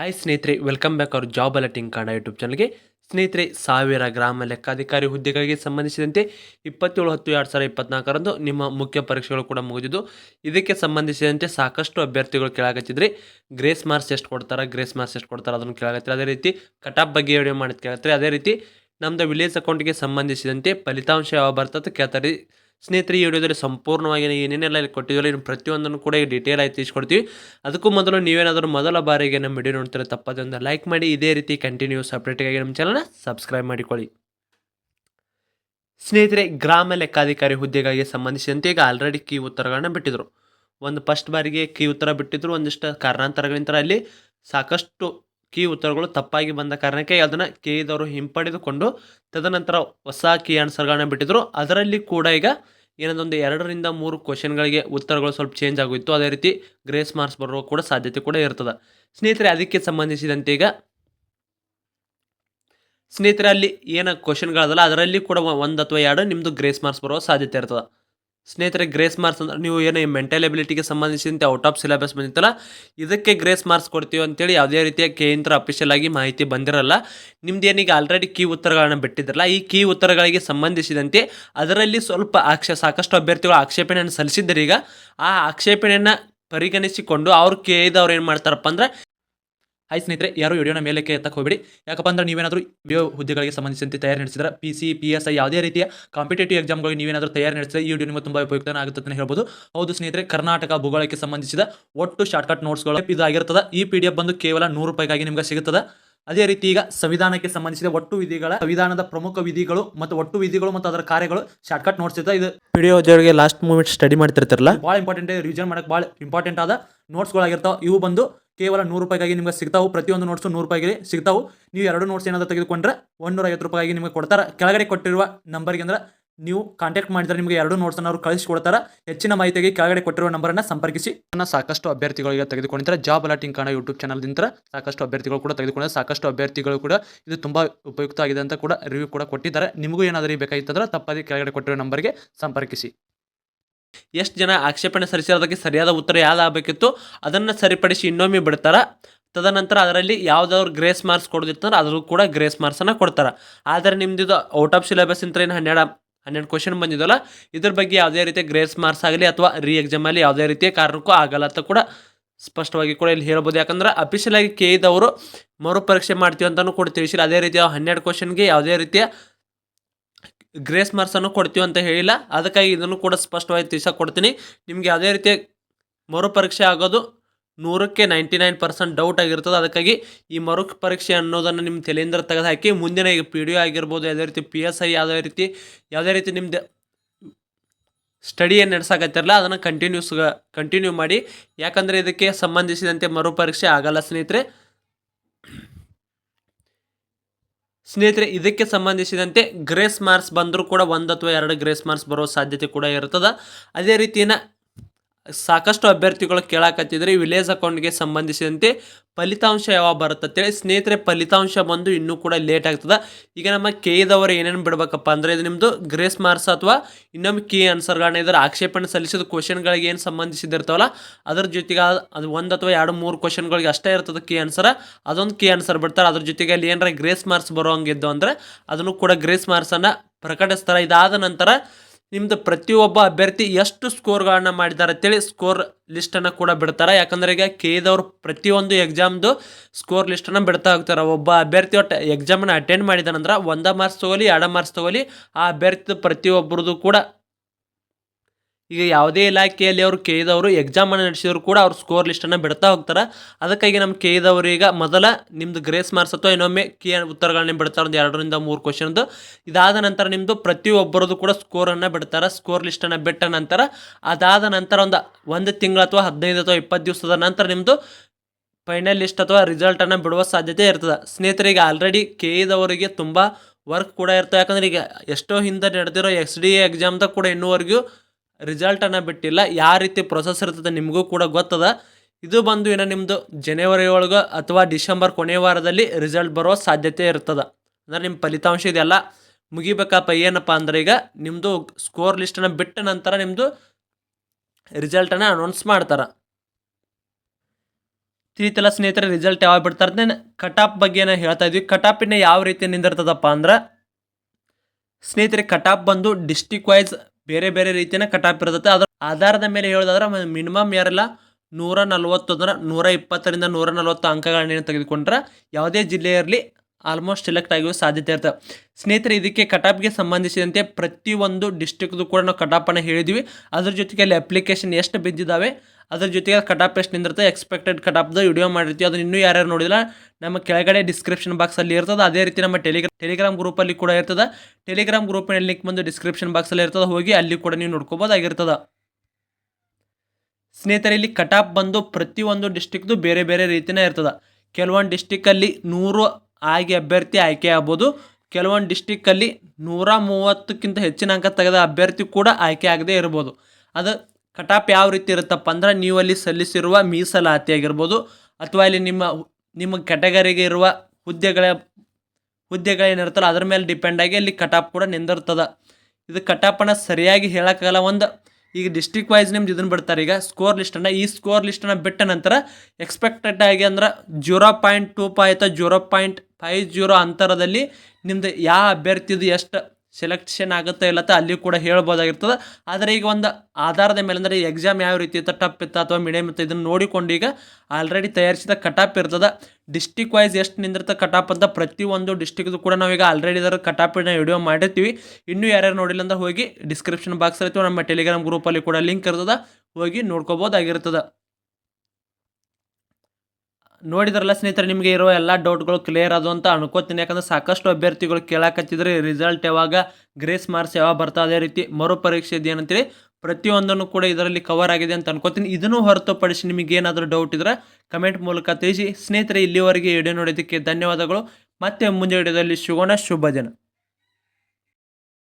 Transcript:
Hi ಸ್ನೇಹಿತರೆ welcome back ಅವ್ರ job alerting Kannada YouTube ಚಾನಲ್ಗೆ ಸ್ನೇಹಿತರೆ, ಸಾವಿರ ಗ್ರಾಮ ಲೆಕ್ಕಾಧಿಕಾರಿ ಹುದ್ದೆಗಳಿಗೆ ಸಂಬಂಧಿಸಿದಂತೆ ಇಪ್ಪತ್ತೇಳು ಹತ್ತು ಎರಡು ಸಾವಿರದ ಇಪ್ಪತ್ನಾಲ್ಕರಂದು ನಿಮ್ಮ ಮುಖ್ಯ ಪರೀಕ್ಷೆಗಳು ಕೂಡ ಮುಗಿದಿದ್ದು, ಇದಕ್ಕೆ ಸಂಬಂಧಿಸಿದಂತೆ ಸಾಕಷ್ಟು ಅಭ್ಯರ್ಥಿಗಳು ಕೇಳಾಕತ್ತಿದ್ರೆ ಗ್ರೇಸ್ ಮಾರ್ಕ್ಸ್ ಎಷ್ಟು ಕೊಡ್ತಾರೆ ಗ್ರೇಸ್ ಮಾರ್ಕ್ಸ್ ಎಷ್ಟು ಕೊಡ್ತಾರೆ ಅದನ್ನು ಕೇಳಾಕತ್ತಾರೆ ಅದೇ ರೀತಿ ಕಟಾಪ್ ಬಗ್ಗೆ ವಿಡಿಯೋ ಮಾಡೋದು ಕೇಳತ್ತೀರಿ ಅದೇ ರೀತಿ ನಮ್ಮದು ವಿಲೇಜ್ ಅಕೌಂಟ್ಗೆ ಸಂಬಂಧಿಸಿದಂತೆ ಫಲಿತಾಂಶ ಯಾವ ಬರ್ತದೆ ಕೇಳ್ತಾರೆ ಸ್ನೇಹಿತರೆ, ಈ ವಿಡಿಯೋದಲ್ಲಿ ಸಂಪೂರ್ಣವಾಗಿ ಏನೇನೆಲ್ಲ ಇಲ್ಲಿ ಕೊಟ್ಟಿದ್ದೀವಿ ಇನ್ನು ಪ್ರತಿಯೊಂದನ್ನು ಕೂಡ ಈ ಡೀಟೇಲ್ ಆಗಿ ತಿಳಿಸ್ಕೊಡ್ತೀವಿ. ಅದಕ್ಕೂ ಮೊದಲು ನೀವೇನಾದರೂ ಮೊದಲ ಬಾರಿಗೆ ನಮ್ಮ ವಿಡಿಯೋ ನೋಡ್ತಾರೆ, ತಪ್ಪದೆ ಒಂದು ಲೈಕ್ ಮಾಡಿ, ಇದೇ ರೀತಿ ಕಂಟಿನ್ಯೂಸ್ ಅಪ್ಡೇಟ್ಗಾಗಿ ನಮ್ಮ ಚಾನಲ್ನ ಸಬ್ಸ್ಕ್ರೈಬ್ ಮಾಡಿಕೊಳ್ಳಿ. ಸ್ನೇಹಿತರೆ, ಗ್ರಾಮ ಲೆಕ್ಕಾಧಿಕಾರಿ ಹುದ್ದೆಗಳಿಗೆ ಸಂಬಂಧಿಸಿದಂತೆ ಈಗ ಆಲ್ರೆಡಿ ಕೀ ಉತ್ತರಗಳನ್ನ ಬಿಟ್ಟಿದ್ರು. ಒಂದು ಫಸ್ಟ್ ಬಾರಿಗೆ ಕೀ ಉತ್ತರ ಬಿಟ್ಟಿದ್ರು, ಒಂದಿಷ್ಟು ಕಾರಣಾಂತರಗಳಿಂದ ಅಲ್ಲಿ ಸಾಕಷ್ಟು ಕೀ ಉತ್ತರಗಳು ತಪ್ಪಾಗಿ ಬಂದ ಕಾರಣಕ್ಕೆ ಅದನ್ನು ಕೇಳಿದವರು ಹಿಂಪಡೆದುಕೊಂಡು ತದನಂತರ ಹೊಸ ಕೀ ಆನ್ಸರ್ಗಳನ್ನ ಬಿಟ್ಟಿದ್ರು. ಅದರಲ್ಲಿ ಕೂಡ ಈಗ ಏನದೊಂದು ಎರಡರಿಂದ ಮೂರು ಕ್ವಶನ್ಗಳಿಗೆ ಉತ್ತರಗಳು ಸ್ವಲ್ಪ ಚೇಂಜ್ ಆಗೋಯಿತು. ಅದೇ ರೀತಿ ಗ್ರೇಸ್ ಮಾರ್ಕ್ಸ್ ಬರೋ ಕೂಡ ಸಾಧ್ಯತೆ ಕೂಡ ಇರ್ತದೆ. ಸ್ನೇಹಿತರೆ, ಅದಕ್ಕೆ ಸಂಬಂಧಿಸಿದಂತೆ ಈಗ ಸ್ನೇಹಿತರೆ, ಅಲ್ಲಿ ಏನು ಕ್ವಶನ್ಗಳದಲ್ಲ ಅದರಲ್ಲಿ ಕೂಡ ಒಂದು ಅಥವಾ ಎರಡು ನಿಮ್ಮದು ಗ್ರೇಸ್ ಮಾರ್ಕ್ಸ್ ಬರೋ ಸಾಧ್ಯತೆ ಇರ್ತದೆ. ಸ್ನೇಹಿತರೆ ಗ್ರೇಸ್ ಮಾರ್ಕ್ಸ್ ಅಂದ್ರೆ ನೀವು ಏನು ಮೆಂಟಲ್ ಎಬಿಲಿಟಿಗೆ ಸಂಬಂಧಿಸಿದಂತೆ ಔಟ್ ಆಫ್ ಸಿಲೆಬಸ್ ಬಂದಿತ್ತಲ್ಲ, ಇದಕ್ಕೆ ಗ್ರೇಸ್ ಮಾರ್ಕ್ಸ್ ಕೊಡ್ತೀವಿ ಅಂತೇಳಿ ಯಾವುದೇ ರೀತಿಯ ಕೇಂದ್ರ ಅಫಿಷಿಯಲ್ ಆಗಿ ಮಾಹಿತಿ ಬಂದಿರಲ್ಲ. ನಿಮ್ದು ಏನೀಗ ಆಲ್ರೆಡಿ ಕೀ ಉತ್ತರಗಳನ್ನು ಬಿಟ್ಟಿದ್ರಲ್ಲ, ಈ ಕೀ ಉತ್ತರಗಳಿಗೆ ಸಂಬಂಧಿಸಿದಂತೆ ಅದರಲ್ಲಿ ಸ್ವಲ್ಪ ಆಕ್ಷೇ, ಸಾಕಷ್ಟು ಅಭ್ಯರ್ಥಿಗಳು ಆಕ್ಷೇಪಣೆಯನ್ನು ಸಲ್ಲಿಸಿದ್ರ ಈಗ ಆ ಆಕ್ಷೇಪಣೆಯನ್ನು ಪರಿಗಣಿಸಿಕೊಂಡು ಅವ್ರು ಕೇಳಿದವ್ರು ಏನು ಮಾಡ್ತಾರಪ್ಪ ಅಂದ್ರೆ ಹಾಯ್ ಸ್ನೇಹಿತರೆ, ಯಾರು ವಿಡಿಯೋನ ಮೇಲಕ್ಕೆ ಎತ್ತಕ್ಕೆ ಹೋಗಬೇಡಿ. ಯಾಕಪ್ಪ ಅಂದ್ರೆ ನೀವೇನಾದರೂ ವಿಡಿಯೋ ಹುದ್ದೆಗಳಿಗೆ ಸಂಬಂಧಿಸಿದಂತೆ ತಯಾರಿ ನಡೆಸಿದ್ರೆ P C P S I ಯಾವುದೇ ರೀತಿಯ ಕಾಂಪಿಟೇಟಿವ್ ಎಕ್ಸಾಮ್ಗಳಿಗೆ ನೀವೇನಾದರೂ ತಯಾರಿ ನಡೆಸಿದ್ರೆ ಈ ವಿಡಿಯೋ ನಿಮಗೆ ತುಂಬ ಉಪಯುಕ್ತ ಆಗುತ್ತೆ ಅಂತ ಹೇಳ್ಬೋದು. ಹೌದು ಸ್ನೇಹಿತರೆ, ಕರ್ನಾಟಕ ಭೂಗೋಳಕ್ಕೆ ಸಂಬಂಧಿಸಿದ ಒಟ್ಟು ಶಾರ್ಟ್ಕಟ್ ನೋಟ್ಸ್ಗಳು ಇದು ಆಗಿರ್ತದೆ. ಈ ಪಿ ಡಿ ಎಫ್ ಬಂದು ಕೇವಲ ನೂರು ರೂಪಾಯಿಗಾಗಿ ನಿಮಗೆ ಸಿಗುತ್ತದೆ. ಅದೇ ರೀತಿ ಈಗ ಸಂವಿಧಾನಕ್ಕೆ ಸಂಬಂಧಿಸಿದ ಒಟ್ಟು ವಿಧಿಗಳ, ಸಂವಿಧಾನದ ಪ್ರಮುಖ ವಿಧಿಗಳು ಮತ್ತು ಒಟ್ಟು ವಿಧಿಗಳು ಮತ್ತು ಅದರ ಕಾರ್ಯಗಳು ಶಾರ್ಟ್ಕಟ್ ಇರ್ತದೆ. ಇದು ವಿಡಿಯೋ ಜೊತೆಗೆ ಲಾಸ್ಟ್ ಮೂಮೆಂಟ್ ಸ್ಟಡಿ ಮಾಡ್ತಿರ್ತಾರಲ್ಲ. ಭಾಳ ಇಂಪಾರ್ಟೆಂಟ್ ರಿವಿಷನ್ ಮಾಡಕ್ಕೆ ಭಾಳ ಇಂಪಾರ್ಟೆಂಟ್ ಆದ ನೋಟ್ಸ್ಗಳಾಗಿರ್ತಾವೆ ಇವು ಬಂದು ಕೇವಲ ನೂರು ರೂಪಾಯಿಗಾಗಿ ನಿಮಗೆ ಸಿಗ್ತಾವು, ಪ್ರತಿಯೊಂದು ನೋಟ್ಸು ನೂರು ರೂಪಾಯಿಗೆ ಸಿಗ್ತಾವು. ನೀವು ಎರಡು ನೋಟ್ಸ್ ಏನಾದರೂ ತೆಗೆದುಕೊಂಡ್ರೆ ಒಂದೂರ ಐವತ್ತು ರೂಪಾಯಿಗೆ ನಿಮಗೆ ಕೊಡ್ತಾರೆ. ಕೆಳಗಡೆ ಕೊಟ್ಟಿರುವ ನಂಬರ್ಗೆ ಅಂದ್ರೆ ನೀವು ಕಾಂಟ್ಯಾಕ್ಟ್ ಮಾಡಿದ್ರೆ ನಿಮಗೆ ಎರಡು ನೋಟ್ಸನ್ನು ಅವರು ಕಳಿಸಿಕೊಡ್ತಾರೆ. ಹೆಚ್ಚಿನ ಮಾಹಿತಿಗೆ ಕೆಳಗಡೆ ಕೊಟ್ಟಿರುವ ನಂಬರನ್ನು ಸಂಪರ್ಕಿಸಿ. ಸಾಕಷ್ಟು ಅಭ್ಯರ್ಥಿಗಳಿಗೆ ತೆಗೆದುಕೊಂಡಿದ್ದಾರೆ ಜಾಬ್ ಅಲಾಟಿಂಗ್ ಕನ್ನಡ ಯೂಟ್ಯೂಬ್ ಚಾನಲ್ದಿಂದ ಸಾಕಷ್ಟು ಅಭ್ಯರ್ಥಿಗಳು ಕೂಡ ತೆಗೆದುಕೊಂಡಿದ್ದಾರೆ. ಸಾಕಷ್ಟು ಅಭ್ಯರ್ಥಿಗಳು ಕೂಡ ಇದು ತುಂಬ ಉಪಯುಕ್ತ ಆಗಿದೆ ಅಂತ ಕೂಡ ರಿವ್ಯೂ ಕೂಡ ಕೊಟ್ಟಿದ್ದಾರೆ. ನಿಮಗೂ ಏನಾದರೂ ಬೇಕಾಗಿತ್ತಂದ್ರೆ ತಪ್ಪದೇ ಕೆಳಗಡೆ ಕೊಟ್ಟಿರೋ ನಂಬರ್ಗೆ ಸಂಪರ್ಕಿಸಿ. ಎಷ್ಟು ಜನ ಆಕ್ಷೇಪಣೆ ಸಲ್ಲಿಸಿರೋದಕ್ಕೆ ಸರಿಯಾದ ಉತ್ತರ ಯಾವ್ದಾಗಬೇಕಿತ್ತು? ಅದನ್ನು ಸರಿಪಡಿಸಿ ಇನ್ನೊಮ್ಮೆ ಬಿಡ್ತಾರೆ? ತದನಂತರ ಅದರಲ್ಲಿ ಯಾವುದಾದ್ರು ಗ್ರೇಸ್ ಮಾರ್ಕ್ಸ್ ಕೊಡೋದಿತ್ತಂದ್ರೆ ಅದ್ರೂ ಕೂಡ ಗ್ರೇಸ್ ಮಾರ್ಕ್ಸನ್ನು ಕೊಡ್ತಾರೆ. ಆದರೆ ನಿಮ್ದು ಔಟ್ ಆಫ್ ಸಿಲೆಬಸ್ ಅಂತ ಏನು ಹನ್ನೆರಡು ಹನ್ನೆರಡು ಕ್ವಶನ್ ಬಂದಿದ್ದಲ್ಲ ಇದ್ರ ಬಗ್ಗೆ ಯಾವುದೇ ರೀತಿಯ ಗ್ರೇಸ್ ಮಾರ್ಕ್ಸ್ ಆಗಲಿ ಅಥವಾ ರೀ ಎಕ್ಸಾಮಲ್ಲಿ ಯಾವುದೇ ರೀತಿಯ ಕಾರಣಕ್ಕೂ ಆಗಲ್ಲ ಅಂತ ಕೂಡ ಸ್ಪಷ್ಟವಾಗಿ ಕೂಡ ಇಲ್ಲಿ ಹೇಳ್ಬೋದು. ಯಾಕಂದ್ರೆ ಅಫಿಷಿಯಲ್ ಆಗಿ ಇದ್ದವರು ಮರುಪರೀಕ್ಷೆ ಮಾಡ್ತೀವಿ ಅಂತಲೂ ಕೂಡ ತಿಳಿಸಿಲ್ಲ. ಅದೇ ರೀತಿಯ ಹನ್ನೆರಡು ಕ್ವಶನ್ಗೆ ಯಾವುದೇ ರೀತಿಯ ಗ್ರೇಸ್ ಮಾರ್ಸನ್ನು ಕೊಡ್ತೀವಿ ಅಂತ ಹೇಳಿಲ್ಲ. ಅದಕ್ಕಾಗಿ ಇದನ್ನು ಕೂಡ ಸ್ಪಷ್ಟವಾಗಿ ತಿಳಿಸ ಕೊಡ್ತೀನಿ. ನಿಮಗೆ ಯಾವುದೇ ರೀತಿ ಮರುಪರೀಕ್ಷೆ ಆಗೋದು ನೂರಕ್ಕೆ ನೈಂಟಿ ನೈನ್ ಪರ್ಸೆಂಟ್ ಡೌಟ್ ಆಗಿರ್ತದೆ. ಅದಕ್ಕಾಗಿ ಈ ಮರು ಪರೀಕ್ಷೆ ಅನ್ನೋದನ್ನು ನಿಮ್ಮ ತಲೆಯಿಂದ ತೆಗೆದು ಹಾಕಿ ಮುಂದಿನ ಈಗ ಪಿ ಡಿ ಒ ಆಗಿರ್ಬೋದು, ಯಾವುದೇ ರೀತಿ ಪಿ ಎಸ್ ಐ ಯಾವುದೇ ರೀತಿ ಯಾವುದೇ ರೀತಿ ನಿಮ್ಮದು ಸ್ಟಡಿ ಏನು ನಡೆಸಾಕತ್ತಿರಲ್ಲ, ಅದನ್ನು ಕಂಟಿನ್ಯೂಸ್ ಕಂಟಿನ್ಯೂ ಮಾಡಿ. ಯಾಕಂದರೆ ಇದಕ್ಕೆ ಸಂಬಂಧಿಸಿದಂತೆ ಮರುಪರೀಕ್ಷೆ ಆಗಲ್ಲ ಸ್ನೇಹಿತರೆ. ಸ್ನೇಹಿತರೆ, ಇದಕ್ಕೆ ಸಂಬಂಧಿಸಿದಂತೆ ಗ್ರೇಸ್ ಮಾರ್ಕ್ಸ್ ಬಂದರೂ ಕೂಡ ಒಂದು ಅಥವಾ ಎರಡು ಗ್ರೇಸ್ ಮಾರ್ಕ್ಸ್ ಬರೋ ಸಾಧ್ಯತೆ ಕೂಡ ಇರ್ತದೆ ಅದೇ ರೀತಿನ ಸಾಕಷ್ಟು ಅಭ್ಯರ್ಥಿಗಳು ಕೇಳಾಕತ್ತಿದ್ರೆ ವಿಲೇಜ್ ಅಕೌಂಟ್ಗೆ ಸಂಬಂಧಿಸಿದಂತೆ ಫಲಿತಾಂಶ ಯಾವಾಗ ಬರುತ್ತೆ ಅಂತೇಳಿ ಸ್ನೇಹಿತರೆ ಫಲಿತಾಂಶ ಬಂದು ಇನ್ನೂ ಕೂಡ ಲೇಟ್ ಆಗ್ತದೆ. ಈಗ ನಮ್ಮ ಕೆ ಇದವರು ಏನೇನು ಬಿಡ್ಬೇಕಪ್ಪ ಅಂದರೆ ಇದು ನಿಮ್ಮದು ಗ್ರೇಸ್ ಮಾರ್ಕ್ಸ್ ಅಥವಾ ಇನ್ನೊಮ್ಮೆ ಕೆ ಆನ್ಸರ್ಗಳನ್ನ ಇದರ ಆಕ್ಷೇಪಣೆ ಸಲ್ಲಿಸಿದ ಕ್ವಶನ್ಗಳಿಗೆ ಏನು ಸಂಬಂಧಿಸಿದಿರ್ತಾವಲ್ಲ, ಅದ್ರ ಜೊತೆಗೆ ಅದು ಒಂದು ಅಥವಾ ಎರಡು ಮೂರು ಕ್ವಶನ್ಗಳಿಗೆ ಅಷ್ಟೇ ಇರ್ತದೆ ಕೆ ಆನ್ಸರ್ ಅದೊಂದು ಕೆ ಆನ್ಸರ್ ಬಿಡ್ತಾರೆ. ಅದ್ರ ಜೊತೆಗೆ ಅಲ್ಲಿ ಏನಾರ ಗ್ರೇಸ್ ಮಾರ್ಕ್ಸ್ ಬರೋ ಹಂಗಿದ್ದು ಅಂದರೆ ಅದನ್ನು ಕೂಡ ಗ್ರೇಸ್ ಮಾರ್ಕ್ಸನ್ನು ಪ್ರಕಟಿಸ್ತಾರೆ. ಇದಾದ ನಂತರ ನಿಮ್ಮದು ಪ್ರತಿಯೊಬ್ಬ ಅಭ್ಯರ್ಥಿ ಎಷ್ಟು ಸ್ಕೋರ್ಗಳನ್ನ ಮಾಡಿದ್ದಾರೆ ಅಂತೇಳಿ ಸ್ಕೋರ್ ಲಿಸ್ಟನ್ನು ಕೂಡ ಬಿಡ್ತಾರೆ. ಯಾಕಂದ್ರೆ ಈಗ ಕೇದವ್ರು ಪ್ರತಿಯೊಂದು ಎಕ್ಸಾಮ್ದು ಸ್ಕೋರ್ ಲಿಸ್ಟನ್ನು ಬಿಡ್ತಾ ಹೋಗ್ತಾರೆ. ಒಬ್ಬ ಅಭ್ಯರ್ಥಿ ಒಟ್ಟು ಎಕ್ಸಾಮನ್ನು ಅಟೆಂಡ್ ಮಾಡಿದಾನಂದ್ರೆ ಒಂದ ಮಾರ್ಕ್ಸ್ ತೊಗೊಲಿ ಎರಡು ಮಾರ್ಕ್ಸ್ ತೊಗೊಲಿ ಆ ಅಭ್ಯರ್ಥಿ ಪ್ರತಿಯೊಬ್ಬರದು ಕೂಡ ಈಗ ಯಾವುದೇ ಇಲಾಖೆಯಲ್ಲಿ ಅವರು ಕೇದವರು ಎಕ್ಸಾಮನ್ನು ನಡೆಸಿದ್ರು ಕೂಡ ಅವ್ರ ಸ್ಕೋರ್ ಲಿಸ್ಟನ್ನು ಬಿಡ್ತಾ ಹೋಗ್ತಾರೆ. ಅದಕ್ಕಾಗಿ ನಮ್ಮ ಕೇದವರು ಈಗ ಮೊದಲ ನಿಮ್ಮದು ಗ್ರೇಸ್ ಮಾರ್ಕ್ಸ್ ಅಥವಾ ಇನ್ನೊಮ್ಮೆ ಕೀ ಉತ್ತರಗಳನ್ನ ಬಿಡ್ತಾರೆ, ಒಂದು ಎರಡರಿಂದ ಮೂರು ಕ್ವಶನ್ದು ಇದಾದ ನಂತರ ನಿಮ್ಮದು ಪ್ರತಿಯೊಬ್ಬರದು ಕೂಡ ಸ್ಕೋರನ್ನು ಬಿಡ್ತಾರೆ ಸ್ಕೋರ್ ಲಿಸ್ಟನ್ನು ಬಿಟ್ಟ ನಂತರ. ಅದಾದ ನಂತರ ಒಂದು ಒಂದು ತಿಂಗಳು ಅಥವಾ ಹದಿನೈದು ಅಥವಾ ಇಪ್ಪತ್ತು ದಿವಸದ ನಂತರ ನಿಮ್ಮದು ಫೈನಲ್ ಲಿಸ್ಟ್ ಅಥವಾ ರಿಸಲ್ಟನ್ನು ಬಿಡುವ ಸಾಧ್ಯತೆ ಇರ್ತದೆ. ಸ್ನೇಹಿತರಿಗೆ ಆಲ್ರೆಡಿ ಕೇದವರಿಗೆ ತುಂಬ ವರ್ಕ್ ಕೂಡ ಇರ್ತವೆ ಯಾಕಂದ್ರೆ ಈಗ ಎಷ್ಟೋ ಹಿಂದೆ ನಡೆದಿರೋ ಎಸ್ ಡಿ ಎ ಎಕ್ಸಾಮ್ದಾಗ ಕೂಡ ಇನ್ನೂವರೆಗೂ ರಿಸಲ್ಟನ್ನು ಬಿಟ್ಟಿಲ್ಲ. ಯಾವ ರೀತಿ ಪ್ರೊಸೆಸ್ ಇರ್ತದೆ ನಿಮಗೂ ಕೂಡ ಗೊತ್ತದ. ಇದು ಬಂದು ಏನೋ ನಿಮ್ಮದು ಜನವರಿ ಒಳಗೆ ಅಥವಾ ಡಿಸೆಂಬರ್ ಕೊನೆಯ ವಾರದಲ್ಲಿ ರಿಸಲ್ಟ್ ಬರೋ ಸಾಧ್ಯತೆ ಇರ್ತದೆ. ಅಂದರೆ ನಿಮ್ಮ ಫಲಿತಾಂಶ ಇದೆಲ್ಲ ಮುಗಿಬೇಕಪ್ಪ, ಏನಪ್ಪ ಅಂದ್ರೆ ಈಗ ನಿಮ್ಮದು ಸ್ಕೋರ್ ಲಿಸ್ಟನ್ನು ಬಿಟ್ಟ ನಂತರ ನಿಮ್ಮದು ರಿಸಲ್ಟನ್ನು ಅನೌನ್ಸ್ ಮಾಡ್ತಾರೆ. ತಿಳಿತಲ್ಲ ಸ್ನೇಹಿತರೆ ರಿಸಲ್ಟ್ ಯಾವಾಗ ಬಿಡ್ತಾರೆ ಕಟಾಪ್ ಬಗ್ಗೆ ನಾವು ಹೇಳ್ತಾ ಇದ್ವಿ. ಕಟಾಪಿನ ಯಾವ ರೀತಿ ನಿಂದಿರ್ತದಪ್ಪ ಅಂದ್ರೆ, ಸ್ನೇಹಿತರೆ ಕಟಾಪ್ ಬಂದು ಡಿಸ್ಟಿಕ್ ವೈಸ್ ಬೇರೆ ಬೇರೆ ರೀತಿಯ ಕಟಾಪ್ ಇರುತ್ತೆ ಅದರ ಆಧಾರದ ಮೇಲೆ ಹೇಳೋದಾದ್ರೆ ಮಿನಿಮಮ್ ಯಾರೆಲ್ಲ? ನೂರ ನಲ್ವತ್ತು ಅಂದ್ರೆ ನೂರ ಇಪ್ಪತ್ತರಿಂದ ನೂರ ನಲ್ವತ್ತು ಅಂಕಗಳನ್ನ ತೆಗೆದುಕೊಂಡ್ರೆ ಯಾವುದೇ ಜಿಲ್ಲೆ ಇರಲಿ ಆಲ್ಮೋಸ್ಟ್ ಸೆಲೆಕ್ಟ್ ಆಗಿರೋ ಸಾಧ್ಯತೆ ಇರ್ತದೆ ಸ್ನೇಹಿತರೆ, ಇದಕ್ಕೆ ಕಟಾಪ್ಗೆ ಸಂಬಂಧಿಸಿದಂತೆ ಪ್ರತಿಯೊಂದು ಡಿಸ್ಟಿಕ್ದು ಕೂಡ ನಾವು ಕಟಾಪನ್ನು ಹೇಳಿದ್ವಿ. ಅದ್ರ ಜೊತೆಗೆ ಅಲ್ಲಿ ಅಪ್ಲಿಕೇಶನ್ ಎಷ್ಟು ಬಿದ್ದಿದ್ದಾವೆ, ಅದ್ರ ಜೊತೆಗೆ ಕಟಾಪ್ ಎಷ್ಟು ನಿಂದಿರ್ತದೆ ಎಕ್ಸ್ಪೆಕ್ಟೆಡ್ ಕಟಾಪ್ದು ವಿಡಿಯೋ ಮಾಡಿರ್ತೀವಿ. ಅದನ್ನು ಇನ್ನೂ ಯಾರ್ಯಾರು ನೋಡಿಲ್ಲ, ನಮ್ಮ ಕೆಳಗಡೆ ಡಿಸ್ಕ್ರಿಪ್ಷನ್ ಬಾಕ್ಸಲ್ಲಿ ಇರ್ತದೆ. ಅದೇ ರೀತಿ ನಮ್ಮ ಟೆಲಿಗ್ರಾಮ್ ಟೆಲಿಗ್ರಾಮ್ ಗ್ರೂಪಲ್ಲಿ ಕೂಡ ಇರ್ತದೆ. ಟೆಲಿಗ್ರಾಮ್ ಗ್ರೂಪಿನ ಲಿಂಕ್ ಬಂದು ಡಿಸ್ಕ್ರಿಪ್ಷನ್ ಬಾಕ್ಸಲ್ಲಿ ಇರ್ತದೆ. ಹೋಗಿ ಅಲ್ಲಿ ಕೂಡ ನೀವು ನೋಡ್ಕೋಬೋದಾಗಿರ್ತದೆ ಸ್ನೇಹಿತರೆ, ಇಲ್ಲಿ ಕಟಾಪ್ ಬಂದು ಪ್ರತಿಯೊಂದು ಡಿಸ್ಟಿಕ್ದು ಬೇರೆ ಬೇರೆ ರೀತಿನೇ ಇರ್ತದೆ. ಕೆಲವೊಂದು ಡಿಸ್ಟಿಕ್ಕಲ್ಲಿ ನೂರು ಆಗಿ ಅಭ್ಯರ್ಥಿ ಆಯ್ಕೆ ಆಗ್ಬೋದು. ಕೆಲವೊಂದು ಡಿಸ್ಟಿಕ್ಕಲ್ಲಿ ನೂರ ಮೂವತ್ತಕ್ಕಿಂತ ಹೆಚ್ಚಿನ ಅಂಕ ತೆಗೆದ ಅಭ್ಯರ್ಥಿ ಕೂಡ ಆಯ್ಕೆ ಆಗದೇ ಇರ್ಬೋದು. ಅದು ಕಟಾಪ್ ಯಾವ ರೀತಿ ಇರುತ್ತಪ್ಪ ಅಂದ್ರೆ ನೀವು ಅಲ್ಲಿ ಸಲ್ಲಿಸಿರುವ ಮೀಸಲಾತಿ ಆಗಿರ್ಬೋದು ಅಥವಾ ಇಲ್ಲಿ ನಿಮ್ಮ ನಿಮ್ಮ ಕೆಟಗರಿಗೆ ಇರುವ ಹುದ್ದೆಗಳ ಹುದ್ದೆಗಳೇನಿರುತ್ತಲ್ಲ ಅದ್ರ ಮೇಲೆ ಡಿಪೆಂಡ್ ಆಗಿ ಅಲ್ಲಿ ಕಟಾಪ್ ಕೂಡ ನಿಂದಿರ್ತದೆ. ಇದು ಕಟಾಪನ್ನು ಸರಿಯಾಗಿ ಹೇಳೋಕ್ಕಾಗಲ್ಲ ಒಂದು. ಈಗ ಡಿಸ್ಟಿಕ್ ವೈಸ್ ನಿಮ್ದು ಇದನ್ನು ಬಿಡ್ತಾರೆ. ಈಗ ಸ್ಕೋರ್ ಲಿಸ್ಟನ್ನು ಈ ಸ್ಕೋರ್ ಲಿಸ್ಟನ್ನು ಬಿಟ್ಟ ನಂತರ ಎಕ್ಸ್ಪೆಕ್ಟೆಡ್ ಆಗಿ ಅಂದ್ರೆ ಜೀರೋ ಪಾಯಿಂಟ್ ಟೂ ಫೈ ಅಥವಾ ಜೀರೋ ಪಾಯಿಂಟ್ ಫೈವ್ ಜೀರೋ ಅಂತರದಲ್ಲಿ ನಿಮ್ದು ಯಾವ ಅಭ್ಯರ್ಥಿದು ಎಷ್ಟು ಸೆಲೆಕ್ಷನ್ ಆಗುತ್ತೆ ಇಲ್ಲತ್ತ ಅಲ್ಲಿ ಕೂಡ ಹೇಳ್ಬೋದಾಗಿರ್ತದೆ. ಆದರೆ ಈಗ ಒಂದು ಆಧಾರದ ಮೇಲೆ ಅಂದರೆ ಎಕ್ಸಾಮ್ ಯಾವ ರೀತಿ ಇತ್ತು ಟಪ್ ಇತ್ತು ಅಥವಾ ಮೀಡಿಯಮ್ ಇತ್ತು ಇದನ್ನು ನೋಡಿಕೊಂಡು ಈಗ ಆಲ್ರೆಡಿ ತಯಾರಿಸಿದ ಕಟಾಪ್ ಇರ್ತದೆ. ಡಿಸ್ಟಿಕ್ ವೈಸ್ ಎಷ್ಟು ನಿಂದಿರ್ತ ಕಟಾಪ್ ಅಂತ ಪ್ರತಿಯೊಂದು ಡಿಸ್ಟಿಕ್ದು ಕೂಡ ನಾವೀಗ ಆಲ್ರೆಡಿ ಇದರ ಕಟಾಪಿನ ವಿಡಿಯೋ ಮಾಡಿರ್ತೀವಿ. ಇನ್ನೂ ಯಾರ್ಯಾರು ನೋಡಿಲ್ಲ ಅಂತ ಹೋಗಿ ಡಿಸ್ಕ್ರಿಪ್ಷನ್ ಬಾಕ್ಸ್ ಇರ್ತೀವಿ ನಮ್ಮ ಟೆಲಿಗ್ರಾಮ್ ಗ್ರೂಪಲ್ಲಿ ಕೂಡ ಲಿಂಕ್ ಇರ್ತದೆ. ಹೋಗಿ ನೋಡ್ಕೋಬೋದಾಗಿರ್ತದೆ. ನೋಡಿದ್ರಲ್ಲ ಸ್ನೇಹಿತರೆ, ನಿಮಗೆ ಇರೋ ಎಲ್ಲ ಡೌಟ್ಗಳು ಕ್ಲಿಯರ್ ಅದು ಅಂತ ಅನ್ಕೋತೀನಿ. ಯಾಕಂದ್ರೆ ಸಾಕಷ್ಟು ಅಭ್ಯರ್ಥಿಗಳು ಕೇಳಾಕತ್ತಿದ್ರೆ. ರಿಸಲ್ಟ್ ಯಾವಾಗ ಗ್ರೇಸ್ ಮಾರ್ಕ್ಸ್ ಯಾವಾಗ ಬರ್ತಾ ಅದೇ ರೀತಿ ಮರು ಪರೀಕ್ಷೆ ಇದೇನಂತೇಳಿ ಪ್ರತಿಯೊಂದನ್ನು ಕೂಡ ಇದರಲ್ಲಿ ಕವರ್ ಆಗಿದೆ ಅಂತ ಅನ್ಕೋತೀನಿ. ಇದನ್ನು ಹೊರತುಪಡಿಸಿ ನಿಮಗೆ ಏನಾದರೂ ಡೌಟ್ ಇದ್ರೆ ಕಮೆಂಟ್ ಮೂಲಕ ತಿಳಿಸಿ. ಸ್ನೇಹಿತರೆ, ಇಲ್ಲಿವರೆಗೆ ವಿಡಿಯೋ ನೋಡೋದಕ್ಕೆ ಧನ್ಯವಾದಗಳು. ಮತ್ತೆ ಮುಂದೆ ವಿಡಿಯೋದಲ್ಲಿ ಸಿಗೋಣ. ಶುಭ ದಿನ.